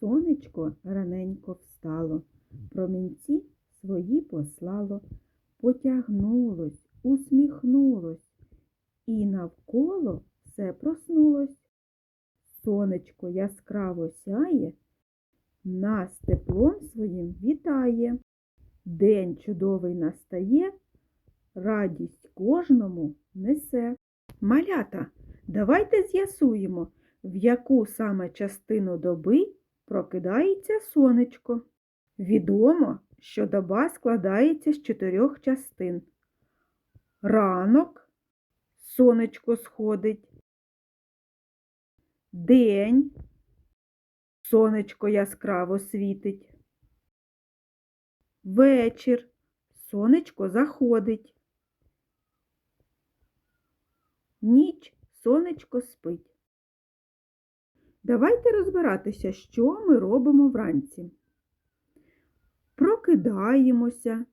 Сонечко раненько встало, промінці свої послало, потягнулось, усміхнулось, і навколо все проснулось. Сонечко яскраво сяє, нас теплом своїм вітає. День чудовий настає, радість кожному несе. Малята, давайте з'ясуємо, в яку саме частину доби прокидається сонечко. Відомо, що доба складається з чотирьох частин. Ранок сонечко сходить. День сонечко яскраво світить. Вечір сонечко заходить. Ніч сонечко спить. Давайте розбиратися, що ми робимо вранці. Прокидаємося,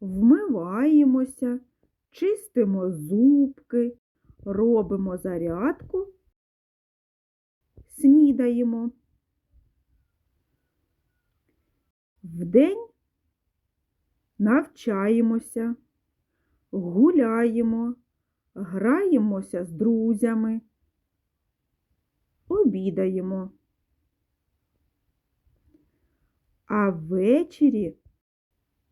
вмиваємося, чистимо зубки, робимо зарядку, снідаємо. Вдень навчаємося, гуляємо, граємося з друзями обідаємо. А ввечері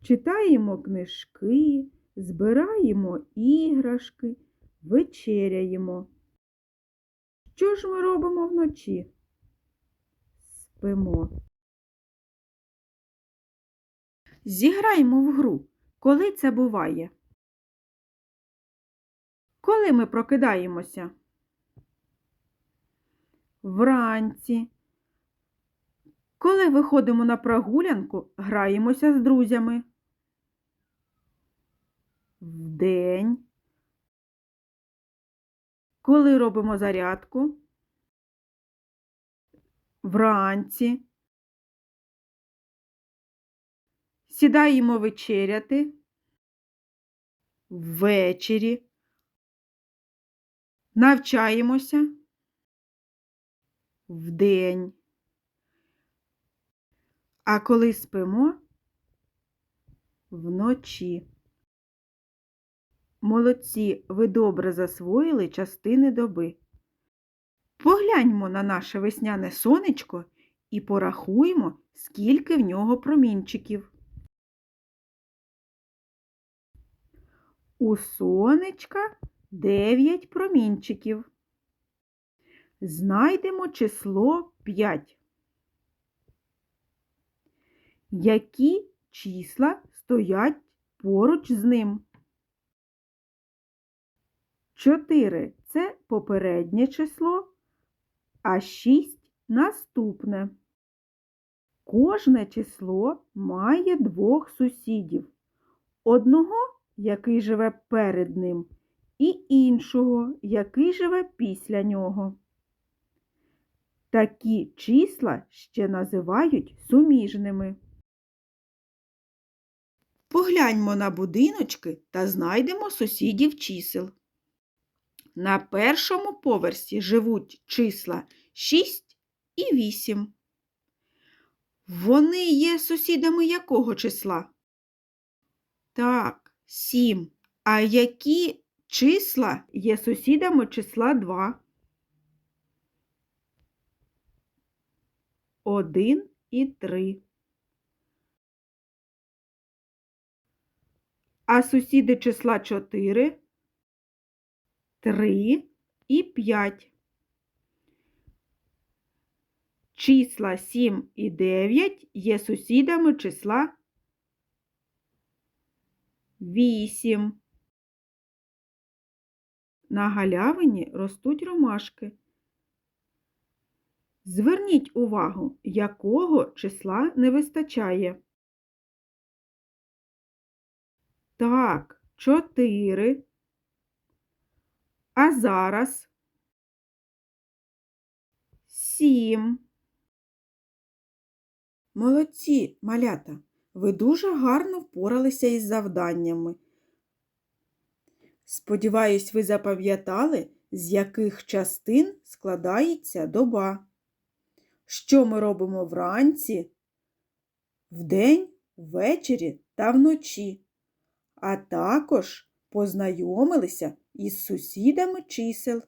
читаємо книжки, збираємо іграшки, вечеряємо. Що ж ми робимо вночі? Спимо. Зіграємо в гру. Коли це буває? Коли ми прокидаємося? Вранці. Коли виходимо на прогулянку, граємося з друзями. Вдень. Коли робимо зарядку. Вранці. Сідаємо вечеряти. Ввечері. Навчаємося вдень. А коли спимо вночі. Молодці, ви добре засвоїли частини доби. Погляньмо на наше весняне сонечко і порахуємо, скільки в нього промінчиків. У сонечка 9 промінчиків. Знайдемо число 5. Які числа стоять поруч з ним? 4 це попереднє число, а 6 наступне. Кожне число має двох сусідів. Одного, який живе перед ним, і іншого, який живе після нього. Такі числа ще називають суміжними. Погляньмо на будиночки та знайдемо сусідів чисел. На першому поверсі живуть числа 6 і 8. Вони є сусідами якого числа? Так, 7. А які числа є сусідами числа 2? 1 і 3. А сусіди числа 4, 3 і 5. Числа 7 і 9 є сусідами числа 8. На галявині ростуть ромашки. Зверніть увагу, якого числа не вистачає. Так, 4. А зараз 7. Молодці, малята! Ви дуже гарно впоралися із завданнями. Сподіваюсь, ви запам'ятали, з яких частин складається доба. Що ми робимо вранці, вдень, ввечері та вночі, а також познайомилися із сусідами чисел.